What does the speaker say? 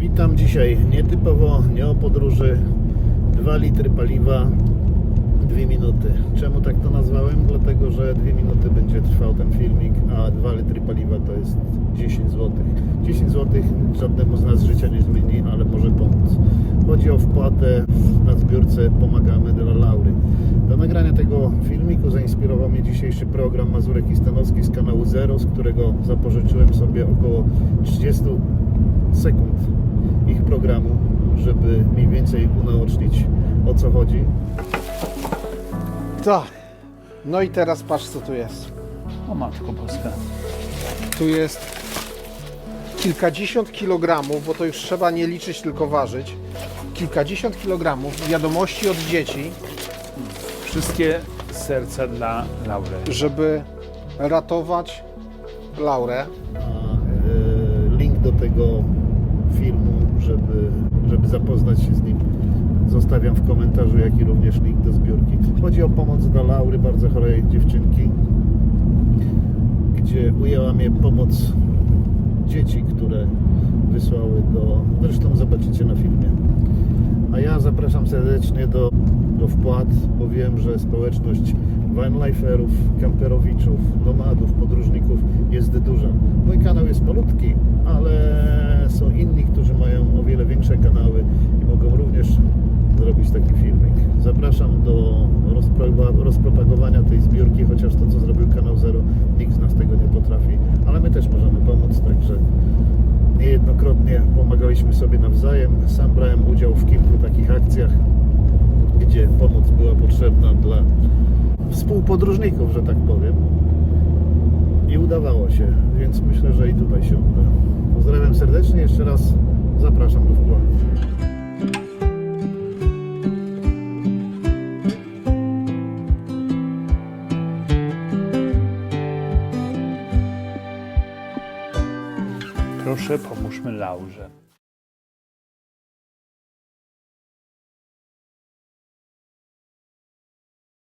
Witam dzisiaj nietypowo, nie o podróży. 2 litry paliwa, 2 minuty. Czemu tak to nazwałem? Dlatego, że 2 minuty będzie trwał ten filmik, a 2 litry paliwa to jest 10 zł. 10 zł żadnemu z nas życia nie zmieni, ale może pomóc. Chodzi o wpłatę na zbiórce Pomagamy dla Laury. Do nagrania tego filmiku zainspirował mnie dzisiejszy program Mazurek i Stanowski z kanału Zero, z którego zapożyczyłem sobie około 30 sekund ich programu, żeby mniej więcej unaocznić o co chodzi. Tak. No i teraz patrz co tu jest. O matko boska. Tu jest kilkadziesiąt kilogramów, bo to już trzeba nie liczyć, tylko ważyć. Kilkadziesiąt kilogramów wiadomości od dzieci, Wszystkie serca dla Laury. żeby ratować Laurę. A e, link do tego filmu, żeby, żeby zapoznać się z nim, zostawiam w komentarzu, jak i również link do zbiórki. Chodzi o pomoc dla Laury, bardzo chorej dziewczynki, gdzie ujęła mnie pomoc dzieci, które wysłały do. Zresztą zobaczycie na filmie. A ja zapraszam serdecznie do, do wpłat, bo wiem, że społeczność vanliferów, kamperowiczów, nomadów, podróżników jest duża. Mój kanał jest malutki, Zapraszam do rozpro- rozpropagowania tej zbiórki, chociaż to, co zrobił kanał Zero, nikt z nas tego nie potrafi, ale my też możemy pomóc, także Niejednokrotnie pomagaliśmy sobie nawzajem. Sam brałem udział w kilku takich akcjach, gdzie pomoc była potrzebna dla współpodróżników, że tak powiem. I udawało się, więc myślę, że i tutaj się uda. Pozdrawiam serdecznie, jeszcze raz zapraszam do wkładu. Proszę, pomóżmy Laurze.